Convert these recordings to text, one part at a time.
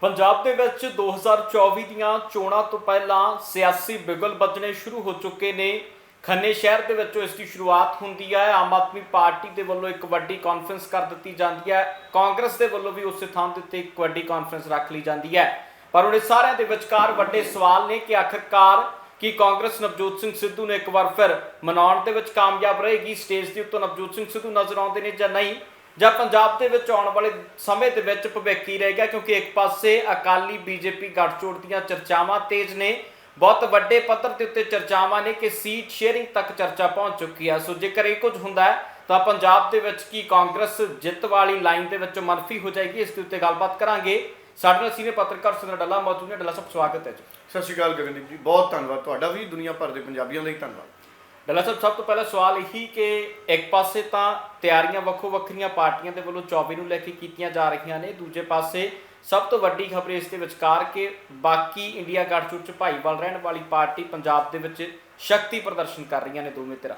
ਪੰਜਾਬ ਦੇ ਵਿੱਚ 2024 ਦੀਆਂ ਚੋਣਾਂ ਤੋਂ ਪਹਿਲਾਂ ਸਿਆਸੀ ਬਿਗਲ ਵੱਜਣੇ ਸ਼ੁਰੂ ਹੋ ਚੁੱਕੇ ਨੇ। ਖੰਨੇ ਸ਼ਹਿਰ ਦੇ ਵਿੱਚੋਂ ਇਸ ਦੀ ਸ਼ੁਰੂਆਤ ਹੁੰਦੀ ਹੈ। ਆਮ ਆਦਮੀ ਪਾਰਟੀ ਦੇ ਵੱਲੋਂ ਇੱਕ ਵੱਡੀ ਕਾਨਫਰੰਸ ਕਰ ਦਿੱਤੀ ਜਾਂਦੀ ਹੈ। ਕਾਂਗਰਸ ਦੇ ਵੱਲੋਂ ਵੀ ਉਸੇ ਥਾਂ ਦੇ ਉੱਤੇ ਇੱਕ ਵੱਡੀ ਕਾਨਫਰੰਸ ਰੱਖ ਲਈ ਜਾਂਦੀ ਹੈ। ਪਰ ਹੁਣ ਇਹ ਸਾਰਿਆਂ ਦੇ ਵਿਚਕਾਰ ਵੱਡੇ ਸਵਾਲ ਨੇ ਕਿ ਆਖਰਕਾਰ ਕੀ ਕਾਂਗਰਸ ਨਵਜੋਤ ਸਿੰਘ ਸਿੱਧੂ ਨੂੰ ਇੱਕ ਵਾਰ ਫਿਰ ਮਨਾਉਣ ਦੇ ਵਿੱਚ ਕਾਮਯਾਬ ਰਹੇਗੀ? ਸਟੇਜ ਦੇ ਉੱਤੇ ਨਵਜੋਤ ਸਿੰਘ ਸਿੱਧੂ ਨਜ਼ਰ ਆਉਂਦੇ ਨੇ ਜਾਂ ਨਹੀਂ? ਜਾਂ ਪੰਜਾਬ ਦੇ ਵਿੱਚ ਆਉਣ ਵਾਲੇ ਸਮੇਂ ਦੇ ਵਿੱਚ ਭਵਿੱਖ ਹੀ ਰਹੇਗਾ ਕਿਉਂਕਿ ਇੱਕ ਪਾਸੇ ਅਕਾਲੀ ਬੀਜੇਪੀ ਗੱਠਜੋੜ ਦੀਆਂ ਚਰਚਾਵਾਂ ਤੇਜ਼ ਨੇ, ਬਹੁਤ ਵੱਡੇ ਪੱਧਰ ਦੇ ਉੱਤੇ ਚਰਚਾਵਾਂ ਨੇ ਕਿ ਸੀਟ ਸ਼ੇਅਰਿੰਗ ਤੱਕ ਚਰਚਾ ਪਹੁੰਚ ਚੁੱਕੀ ਹੈ ਸੋ ਜੇਕਰ ਇਹ ਕੁਝ ਹੁੰਦਾ ਹੈ, ਤਾਂ ਪੰਜਾਬ ਦੇ ਵਿੱਚ ਕੀ ਕਾਂਗਰਸ ਜਿੱਤ ਵਾਲੀ ਲਾਈਨ ਦੇ ਵਿੱਚ ਮਨਫੀ ਹੋ ਜਾਏਗੀ, ਇਸ ਦੇ ਉੱਤੇ ਗੱਲਬਾਤ ਕਰਾਂਗੇ। ਸਾਡੇ ਨਾਲ ਸੀਨੀਅਰ ਪੱਤਰਕਾਰ ਸੁਰਿੰਦਰ ਡੱਲਾ ਮੌਜੂਦ ਨੇ। ਡੱਲਾ ਸਾਹਿਬ, ਸਵਾਗਤ ਹੈ ਜੀ। ਸਤਿ ਸ਼੍ਰੀ ਅਕਾਲ ਗਗਨਦੀਪ ਜੀ, ਬਹੁਤ ਧੰਨਵਾਦ ਤੁਹਾਡਾ ਵੀ, ਦੁਨੀਆ ਭਰ ਦੇ ਪੰਜਾਬੀਆਂ ਦਾ ਹੀ ਧੰਨਵਾਦ। ਡੱਲਾ ਸਾਹਿਬ ਸਭ ਤੋਂ ਪਹਿਲਾ ਸਵਾਲ ਇਹੀ ਕਿ ਇੱਕ ਪਾਸੇ ਤਾਂ ਤਿਆਰੀਆਂ ਵੱਖੋ ਵੱਖਰੀਆਂ ਪਾਰਟੀਆਂ ਦੇ ਵੱਲੋਂ 24 ਨੂੰ ਲੈ ਕੇ ਕੀਤੀਆਂ ਜਾ ਰਹੀਆਂ ਨੇ, ਦੂਜੇ ਪਾਸੇ ਸਭ ਤੋਂ ਵੱਡੀ ਖਬਰ ਇਸ ਦੇ ਵਿਚਕਾਰ ਕਿ ਬਾਕੀ ਇੰਡੀਆ ਗੱਠਜੋੜ ਚ ਭਾਈਵਾਲ ਰਹਿਣ ਵਾਲੀ ਪਾਰਟੀ ਪੰਜਾਬ ਦੇ ਵਿੱਚ ਸ਼ਕਤੀ ਪ੍ਰਦਰਸ਼ਨ ਕਰ ਰਹੀਆਂ ਨੇ ਦੋਵੇਂ ਧਿਰਾਂ।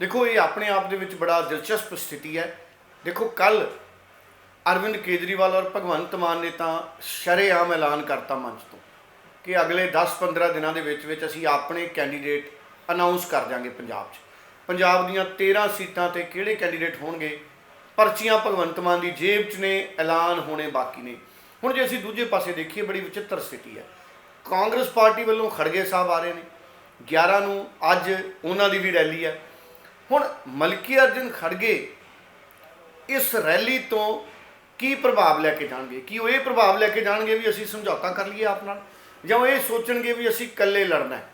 ਦੇਖੋ, ਇਹ ਆਪਣੇ ਆਪ ਦੇ ਵਿੱਚ ਬੜਾ ਦਿਲਚਸਪ ਸਥਿਤੀ ਹੈ। ਦੇਖੋ ਕੱਲ ਅਰਵਿੰਦ ਕੇਜਰੀਵਾਲ ਔਰ ਭਗਵੰਤ ਮਾਨ ਨੇ ਤਾਂ ਸ਼ਰੇਆਮ ਐਲਾਨ ਕਰਤਾ ਮੰਚ ਤੋਂ ਕਿ ਅਗਲੇ 10-15 ਦਿਨਾਂ ਦੇ ਵਿੱਚ ਵਿੱਚ ਅਸੀਂ ਆਪਣੇ ਕੈਂਡੀਡੇਟ ਅਨਾਉਂਸ ਕਰ ਦਿਆਂਗੇ ਪੰਜਾਬ 'ਚ। ਪੰਜਾਬ ਦੀਆਂ 13 ਸੀਟਾਂ ਤੇ ਕਿਹੜੇ ਕੈਂਡੀਡੇਟ ਹੋਣਗੇ? ਪਰਚੀਆਂ ਭਗਵੰਤ ਮਾਨ ਦੀ ਜੇਬ 'ਚ ਨੇ, ਐਲਾਨ ਹੋਣੇ ਬਾਕੀ ਨੇ। ਹੁਣ ਜੇ ਅਸੀਂ ਦੂਜੇ ਪਾਸੇ ਦੇਖੀਏ, ਬੜੀ ਵਿਚਿੱਤਰ ਸਥਿਤੀ ਹੈ। ਕਾਂਗਰਸ ਪਾਰਟੀ ਵੱਲੋਂ ਖੜਗੇ ਸਾਹਿਬ ਆ ਰਹੇ ਨੇ। 11 ਨੂੰ ਅੱਜ ਉਹਨਾਂ ਦੀ ਵੀ ਰੈਲੀ ਹੈ। ਹੁਣ ਮਲਕੀ ਅਰਜਨ ਖੜਗੇ ਇਸ ਰੈਲੀ ਤੋਂ ਕੀ ਪ੍ਰਭਾਵ ਲੈ ਕੇ ਜਾਣਗੇ? ਕੀ ਉਹ ਇਹ ਪ੍ਰਭਾਵ ਲੈ ਕੇ ਜਾਣਗੇ ਵੀ ਅਸੀਂ ਸਮਝੌਤਾ ਕਰ ਲਈਏ ਆਪ ਨਾਲ? ਜਾਂ ਇਹ ਸੋਚਣਗੇ ਵੀ ਅਸੀਂ ਇਕੱਲੇ ਲੜਨਾ ਹੈ?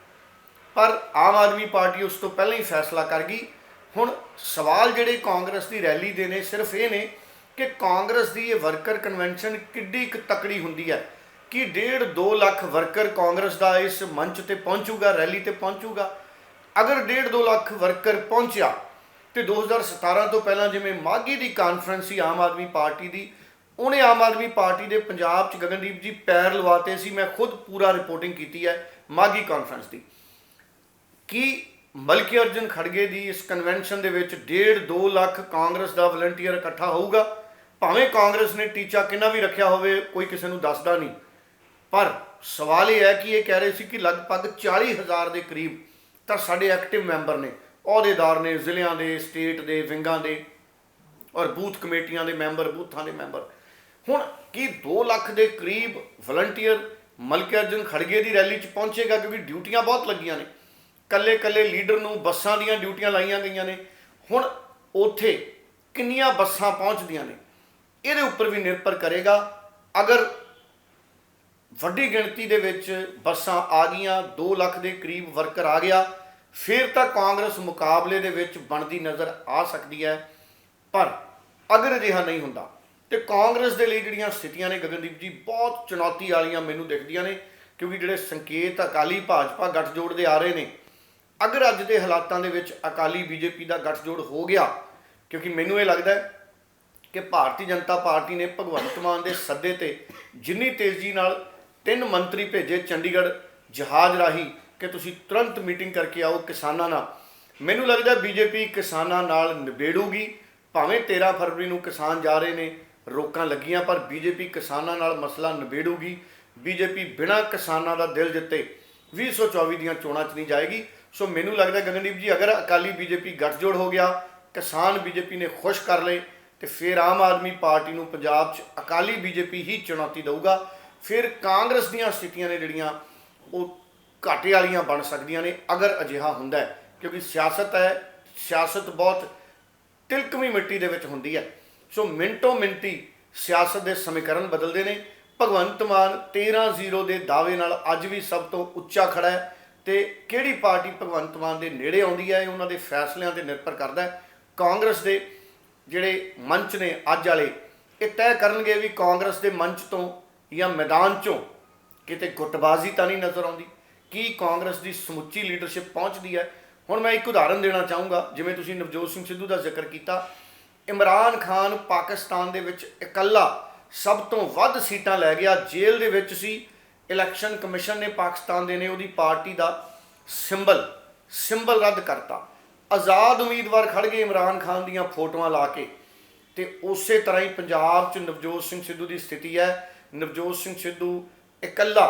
ਪਰ ਆਮ ਆਦਮੀ ਪਾਰਟੀ ਉਸ ਤੋਂ ਪਹਿਲਾਂ ਹੀ ਫੈਸਲਾ ਕਰ ਗਈ। ਹੁਣ ਸਵਾਲ ਜਿਹੜੇ ਕਾਂਗਰਸ ਦੀ ਰੈਲੀ ਦੇ ਨੇ ਸਿਰਫ ਇਹ ਨੇ ਕਿ ਕਾਂਗਰਸ ਦੀ ਇਹ ਵਰਕਰ ਕਨਵੈਨਸ਼ਨ ਕਿੱਡੀ ਇੱਕ ਤਕੜੀ ਹੁੰਦੀ ਹੈ? ਕਿ 1.5 2 ਲੱਖ ਵਰਕਰ ਕਾਂਗਰਸ ਦਾ ਇਸ ਮੰਚ ਤੇ ਪਹੁੰਚੂਗਾ, ਰੈਲੀ ਤੇ ਪਹੁੰਚੂਗਾ? ਅਗਰ 1.5 2 ਲੱਖ ਵਰਕਰ ਪਹੁੰਚਿਆ, ਤੇ 2017 ਤੋਂ ਪਹਿਲਾਂ ਜਿਵੇਂ ਮਾਗੀ ਦੀ ਕਾਨਫਰੰਸ ਸੀ ਆਮ ਆਦਮੀ ਪਾਰਟੀ ਦੀ, ਉਹਨੇ ਆਮ ਆਦਮੀ ਪਾਰਟੀ ਦੇ ਪੰਜਾਬ 'ਚ ਗਗਨਦੀਪ ਜੀ ਪੈਰ ਲਵਾਤੇ ਸੀ। ਮੈਂ ਖੁਦ ਪੂਰਾ ਰਿਪੋਰਟਿੰਗ ਕੀਤੀ ਹੈ ਮਾਗੀ ਕਾਨਫਰੰਸ ਦੀ। ਕਿ ਮਲਕੀ ਅਰਜਨ ਖੜਗੇ ਦੀ ਇਸ ਕਨਵੈਨਸ਼ਨ ਦੇ ਵਿੱਚ 1.5 2 ਲੱਖ ਕਾਂਗਰਸ ਦਾ ਵਲੰਟੀਅਰ ਇਕੱਠਾ ਹੋਊਗਾ? ਭਾਵੇਂ ਕਾਂਗਰਸ ਨੇ ਟੀਚਾ ਕਿੰਨਾ ਵੀ ਰੱਖਿਆ ਹੋਵੇ, ਕੋਈ ਕਿਸੇ ਨੂੰ ਦੱਸਦਾ ਨਹੀਂ। ਪਰ ਸਵਾਲ ਇਹ ਹੈ ਕਿ ਇਹ ਕਹਿ ਰਹੇ ਸੀ ਕਿ ਲਗਭਗ 40000 ਦੇ ਕਰੀਬ ਤਾਂ ਸਾਡੇ ਐਕਟਿਵ ਮੈਂਬਰ ਨੇ, ਅਹੁਦੇਦਾਰ ਨੇ, ਜ਼ਿਲ੍ਹਿਆਂ ਦੇ ਸਟੇਟ ਦੇ, ਵਿੰਗਾਂ ਦੇ ਔਰ ਬੂਥ ਕਮੇਟੀਆਂ ਦੇ ਮੈਂਬਰ ਬੂਥਾਂ ਦੇ ਮੈਂਬਰ ਹੁਣ ਕੀ 2 ਲੱਖ ਦੇ ਕਰੀਬ ਵਲੰਟੀਅਰ ਮਲਕੀ ਅਰਜਨ ਖੜਗੇ ਦੀ ਰੈਲੀ 'ਚ ਪਹੁੰਚੇਗਾ? ਕਿਉਂਕਿ ਡਿਊਟੀਆਂ ਬਹੁਤ ਲੱਗੀਆਂ ਨੇ। ਕੱਲੇ ਕੱਲੇ ਲੀਡਰ ਨੂੰ ਬੱਸਾਂ ਦੀਆਂ ਡਿਊਟੀਆਂ ਲਾਈਆਂ ਗਈਆਂ ਨੇ। ਹੁਣ ਉੱਥੇ ਕਿੰਨੀਆਂ ਬੱਸਾਂ ਪਹੁੰਚਦੀਆਂ ਨੇ, ਇਹਦੇ ਉੱਪਰ ਵੀ ਨਿਰਭਰ ਕਰੇਗਾ। ਅਗਰ ਵੱਡੀ ਗਿਣਤੀ ਦੇ ਵਿੱਚ ਬੱਸਾਂ ਆ ਗਈਆਂ 2 ਲੱਖ ਦੇ ਕਰੀਬ ਵਰਕਰ ਆ ਗਿਆ, ਫਿਰ ਤਾਂ ਕਾਂਗਰਸ ਮੁਕਾਬਲੇ ਦੇ ਵਿੱਚ ਬਣਦੀ ਨਜ਼ਰ ਆ ਸਕਦੀ ਹੈ। ਪਰ ਅਗਰ ਅਜਿਹਾ ਨਹੀਂ ਹੁੰਦਾ, ਤੇ ਕਾਂਗਰਸ ਦੇ ਲਈ ਜਿਹੜੀਆਂ ਸਥਿਤੀਆਂ ਨੇ, ਗਗਨਦੀਪ ਜੀ, ਬਹੁਤ ਚੁਣੌਤੀ ਵਾਲੀਆਂ ਮੈਨੂੰ ਦਿਖਦੀਆਂ ਨੇ, ਕਿਉਂਕਿ ਜਿਹੜੇ ਸੰਕੇਤ ਅਕਾਲੀ ਭਾਜਪਾ ਗੱਠਜੋੜ ਦੇ ਆ ਰਹੇ ਨੇ ਅਗਰ ਅੱਜ ਦੇ ਹਾਲਾਤਾਂ ਦੇ ਵਿੱਚ ਅਕਾਲੀ ਬੀਜੇਪੀ ਦਾ ਗੱਠਜੋੜ ਹੋ ਗਿਆ, ਕਿਉਂਕਿ ਮੈਨੂੰ ਇਹ ਲੱਗਦਾ ਹੈ ਕਿ ਭਾਰਤੀ ਜਨਤਾ ਪਾਰਟੀ ਨੇ ਭਗਵੰਤ ਮਾਨ ਦੇ ਸੱਦੇ ਤੇ ਜਿੰਨੀ ਤੇਜ਼ੀ ਨਾਲ ਤਿੰਨ ਮੰਤਰੀ ਭੇਜੇ ਚੰਡੀਗੜ੍ਹ ਜਹਾਜ਼ ਰਾਹੀਂ ਕਿ ਤੁਸੀਂ ਤੁਰੰਤ ਮੀਟਿੰਗ ਕਰਕੇ ਆਓ ਕਿਸਾਨਾਂ ਨਾਲ। ਮੈਨੂੰ ਲੱਗਦਾ ਬੀਜੇਪੀ ਕਿਸਾਨਾਂ ਨਾਲ ਨਿਬੇੜੂਗੀ, ਭਾਵੇਂ 13 ਫਰਵਰੀ ਨੂੰ ਕਿਸਾਨ ਜਾ ਰਹੇ ਨੇ, ਰੋਕਾਂ ਲੱਗੀਆਂ, ਪਰ ਬੀਜੇਪੀ ਕਿਸਾਨਾਂ ਨਾਲ ਮਸਲਾ ਨਿਬੇੜੂਗੀ। ਬੀਜੇਪੀ ਬਿਨਾਂ ਕਿਸਾਨਾਂ ਦਾ ਦਿਲ ਜਿੱਤੇ 2024 ਦੀਆਂ ਚੋਣਾਂ 'ਚ ਨਹੀਂ ਜਾਏਗੀ। ਸੋ ਮੈਨੂੰ ਲੱਗਦਾ ਗਗਨਦੀਪ ਜੀ, ਅਗਰ ਅਕਾਲੀ ਬੀਜੇਪੀ ਗੱਠਜੋੜ ਹੋ ਗਿਆ, ਕਿਸਾਨ ਬੀਜੇਪੀ ਨੇ ਖੁਸ਼ ਕਰ ਲਏ, ਤੇ ਫਿਰ ਆਮ ਆਦਮੀ ਪਾਰਟੀ ਨੂੰ ਪੰਜਾਬ 'ਚ ਅਕਾਲੀ ਬੀਜੇਪੀ ਹੀ ਚੁਣੌਤੀ ਦੇਊਗਾ। ਫਿਰ ਕਾਂਗਰਸ ਦੀਆਂ ਸਥਿਤੀਆਂ ਨੇ ਜਿਹੜੀਆਂ, ਉਹ ਘਾਟੇ ਵਾਲੀਆਂ ਬਣ ਸਕਦੀਆਂ ਨੇ, ਅਗਰ ਅਜਿਹਾ ਹੁੰਦਾ ਕਿਉਂਕਿ ਸਿਆਸਤ ਹੈ, ਸਿਆਸਤ ਬਹੁਤ ਤਿਲਕਵੀਂ ਮਿੱਟੀ ਦੇ ਵਿੱਚ ਹੁੰਦੀ ਹੈ। ਸੋ ਮਿੰਟੋ ਮਿੰਟੀ ਸਿਆਸਤ ਦੇ ਸਮੀਕਰਨ ਬਦਲਦੇ ਨੇ। ਭਗਵੰਤ ਮਾਨ 13-0 ਦੇ ਦਾਅਵੇ ਨਾਲ ਅੱਜ ਵੀ ਸਭ ਤੋਂ ਉੱਚਾ ਖੜਾ ਹੈ। ਤੇ ਕਿਹੜੀ ਪਾਰਟੀ ਭਗਵੰਤ ਮਾਨ ਦੇ ਨੇੜੇ ਆਉਂਦੀ ਹੈ, ਇਹ ਉਹਨਾਂ ਦੇ ਫੈਸਲਿਆਂ ਤੇ ਨਿਰਭਰ ਕਰਦਾ ਹੈ। ਕਾਂਗਰਸ ਦੇ ਜਿਹੜੇ ਮੰਚ ਨੇ ਅੱਜ ਵਾਲੇ, ਇਹ ਤੈਅ ਕਰਨਗੇ ਵੀ ਕਾਂਗਰਸ ਦੇ ਮੰਚ ਤੋਂ ਜਾਂ ਮੈਦਾਨ ਚੋਂ ਕਿਤੇ ਗੁੱਟਬਾਜ਼ੀ ਤਾਂ ਨਹੀਂ ਨਜ਼ਰ ਆਉਂਦੀ। ਕੀ ਕਾਂਗਰਸ ਦੀ ਸਮੁੱਚੀ ਲੀਡਰਸ਼ਿਪ ਪਹੁੰਚਦੀ ਹੈ? ਹੁਣ ਮੈਂ ਇੱਕ ਉਦਾਹਰਨ ਦੇਣਾ ਚਾਹੂੰਗਾ, ਜਿਵੇਂ ਤੁਸੀਂ ਨਵਜੋਤ ਸਿੰਘ ਸਿੱਧੂ ਦਾ ਜ਼ਿਕਰ ਕੀਤਾ। ਇਮਰਾਨ ਖਾਨ ਪਾਕਿਸਤਾਨ ਦੇ ਵਿੱਚ ਇਕੱਲਾ ਸਭ ਤੋਂ ਵੱਧ ਸੀਟਾਂ ਲੈ ਗਿਆ, ਜੇਲ੍ਹ ਦੇ ਵਿੱਚ ਸੀ। ਇਲੈਕਸ਼ਨ ਕਮਿਸ਼ਨ ਨੇ ਪਾਕਿਸਤਾਨ ਦੇ ਨੇ ਉਹਦੀ ਪਾਰਟੀ ਦਾ ਸਿੰਬਲ ਸਿੰਬਲ ਰੱਦ ਕਰਤਾ। ਆਜ਼ਾਦ ਉਮੀਦਵਾਰ ਖੜ ਗਏ ਇਮਰਾਨ ਖਾਨ ਦੀਆਂ ਫੋਟੋਆਂ ਲਾ ਕੇ ਤੇ ਉਸੇ ਤਰ੍ਹਾਂ ਹੀ ਪੰਜਾਬ 'ਚ ਨਵਜੋਤ ਸਿੰਘ ਸਿੱਧੂ ਦੀ ਸਥਿਤੀ ਹੈ। ਨਵਜੋਤ ਸਿੰਘ ਸਿੱਧੂ ਇਕੱਲਾ